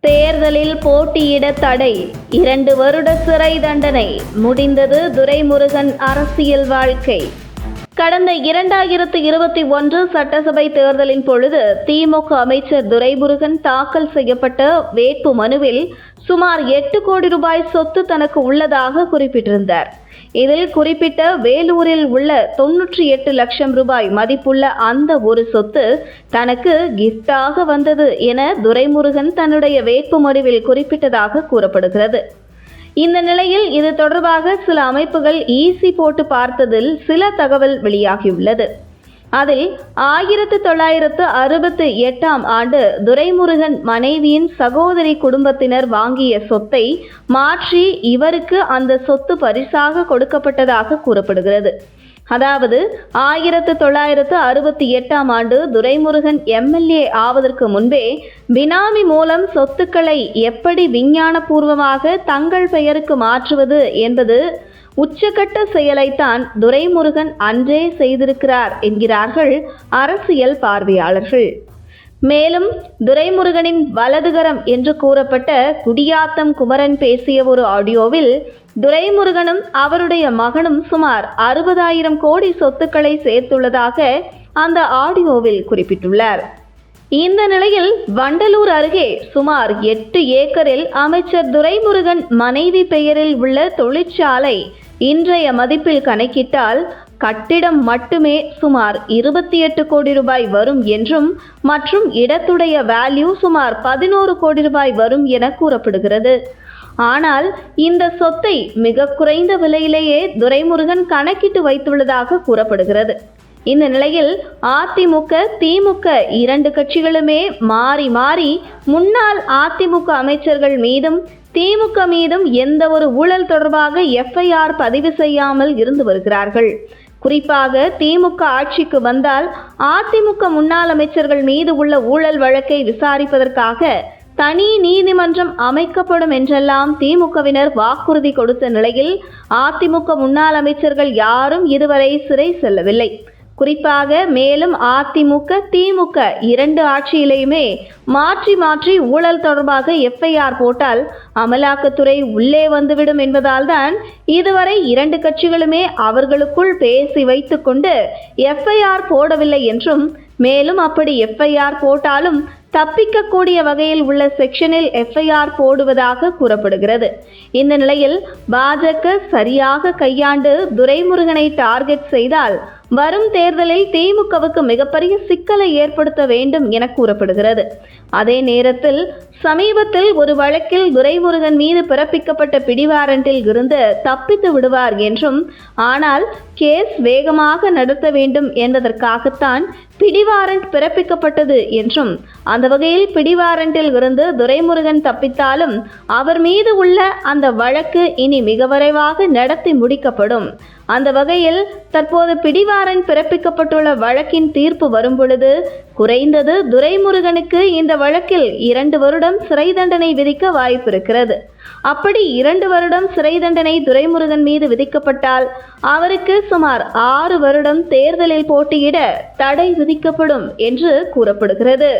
தேர்தலில் போட்டியிட தடை. இரண்டு வருட சிறை தண்டனை. முடிந்தது துரைமுருகன் அரசியல் வாழ்க்கை. கடந்த இரண்டாயிரத்து இருபத்தி ஒன்று சட்டசபை தேர்தலின் பொழுது திமுக அமைச்சர் துரைமுருகன் தாக்கல் செய்யப்பட்ட வேட்பு மனுவில் சுமார் எட்டு கோடி ரூபாய் சொத்து தனக்கு உள்ளதாக குறிப்பிட்டிருந்தார். இதில் குறிப்பிட்ட வேலூரில் உள்ள தொன்னூற்றி எட்டு லட்சம் ரூபாய் மதிப்புள்ள அந்த ஒரு சொத்து தனக்கு கிஃப்டாக வந்தது என துரைமுருகன் தன்னுடைய வேட்பு மனுவில் குறிப்பிட்டதாக கூறப்படுகிறது. இந்த நிலையில் இது தொடர்பாக சில அமைப்புகள் ஈசி போட்டு பார்த்ததில் சில தகவல் வெளியாகியுள்ளது. அதில் ஆயிரத்து தொள்ளாயிரத்து அறுபத்து எட்டாம் ஆண்டு துரைமுருகன் மனைவியின் சகோதரி குடும்பத்தினர் வாங்கிய சொத்தை மாற்றி இவருக்கு அந்த சொத்து பரிசாக கொடுக்கப்பட்டதாக கூறப்படுகிறது. அதாவது ஆயிரத்து தொள்ளாயிரத்து அறுபத்தி எட்டாம் ஆண்டு துரைமுருகன் எம்எல்ஏ ஆவதற்கு முன்பே பினாமி மூலம் சொத்துக்களை எப்படி விஞ்ஞானபூர்வமாக தங்கள் பெயருக்கு மாற்றுவது என்பது உச்சகட்ட செயலைத்தான் துரைமுருகன் அன்றே செய்திருக்கிறார் என்கிறார்கள் அரசியல் பார்வையாளர்கள். மேலும் துரைமுருகனின் வலதுகரம் என்று கூறப்பட்ட குடியாத்தம் குமரன் பேசிய ஒரு ஆடியோவில் துரைமுருகனும் அவருடைய மகனும் சுமார் அறுபதாயிரம் கோடி சொத்துக்களை சேர்த்துள்ளதாக அந்த ஆடியோவில் குறிப்பிட்டுள்ளார். இந்த நிலையில் வண்டலூர் அருகே சுமார் எட்டு ஏக்கரில் அமைச்சர் துரைமுருகன் மனைவி பெயரில் உள்ள தொழிற்சாலை இன்றைய மதிப்பில் கணக்கிட்டால் கட்டிடம் மட்டுமே சுமார் இருபத்தி எட்டு கோடி ரூபாய் வரும் என்றும் மற்றும் இடத்துடைய வேல்யூ சுமார் பதினோரு கோடி ரூபாய் வரும் என கூறப்படுகிறது. ஆனால் இந்த சொத்தை மிக குறைந்த விலையிலேயே துரைமுருகன் கணக்கிட்டு வைத்துள்ளதாக கூறப்படுகிறது. இந்த நிலையில் அதிமுக திமுக இரண்டு கட்சிகளுமே மாறி மாறி முன்னாள் அதிமுக அமைச்சர்கள் மீதும் திமுக மீதும் எந்த ஒரு ஊழல் தொடர்பாக எஃப்ஐஆர் பதிவு செய்யாமல் இருந்து வருகிறார்கள். குறிப்பாக திமுக ஆட்சிக்கு வந்தால் அதிமுக முன்னாள் அமைச்சர்கள் மீது உள்ள ஊழல் வழக்கை விசாரிப்பதற்காக தனி நீதிமன்றம் அமைக்கப்படும் என்றெல்லாம் திமுகவினர் வாக்குறுதி கொடுத்த நிலையில் அதிமுக முன்னாள் அமைச்சர்கள் யாரும் இதுவரை சிறை செல்லவில்லை. குறிப்பாக மேலும் அதிமுக திமுக இரண்டு ஆட்சியிலையுமே மாற்றி மாற்றி ஊழல் தொடர்பாக எஃப்ஐஆர் போட்டால் அமலாக்கத்துறை உள்ளே வந்துவிடும் என்பதால் தான் இதுவரை இரண்டு கட்சிகளுமே அவர்களுக்குள் பேசி வைத்துக்கொண்டு எஃப்ஐஆர் போடவில்லை என்றும் மேலும் அப்படி எஃப்ஐஆர் போட்டாலும் தப்பிக்கக்கூடிய வகையில் உள்ள செக்ஷனில் எஃப்ஐஆர் போடுவதாக கூறப்படுகிறது. இந்த நிலையில் பாஜக சரியாக கையாண்டு துரைமுருகனை டார்கெட் செய்தால் வரும் தேர்தலில் திமுகவுக்கு மிகப்பெரிய சிக்கலை ஏற்படுத்த வேண்டும் என கூறப்படுகிறது. அதே நேரத்தில் சமீபத்தில் ஒரு வழக்கில் துரைமுருகன் மீது பிறப்பிக்கப்பட்ட பிடிவாரண்டில் இருந்து தப்பித்து விடுவார் என்றும் ஆனால் கேஸ் வேகமாக நடத்த வேண்டும் என்பதற்காகத்தான் பிடிவாரண்ட் பிறப்பிக்கப்பட்டது என்றும் அந்த வகையில் பிடிவாரண்டில் இருந்து துரைமுருகன் தப்பித்தாலும் அவர் மீது உள்ள அந்த வழக்கு இனி மிக விரைவாக நடத்தி முடிக்கப்படும். அந்த வகையில் தற்போது பிடிவாரண்ட் பிறப்பிக்கப்பட்டுள்ள வழக்கின் தீர்ப்பு வரும்பொழுது குறைந்தது துரைமுருகனுக்கு இந்த வழக்கில் இரண்டு வருடம் சிறை தண்டனை விதிக்க வாய்ப்பிருக்கிறது. அப்படி இரண்டு வருடம் சிறை தண்டனை துரைமுருகன் மீது விதிக்கப்பட்டால் அவருக்கு சுமார் ஆறு வருடம் தேர்தலில் போட்டியிட தடை விதிக்கப்படும் என்று கூறப்படுகிறது.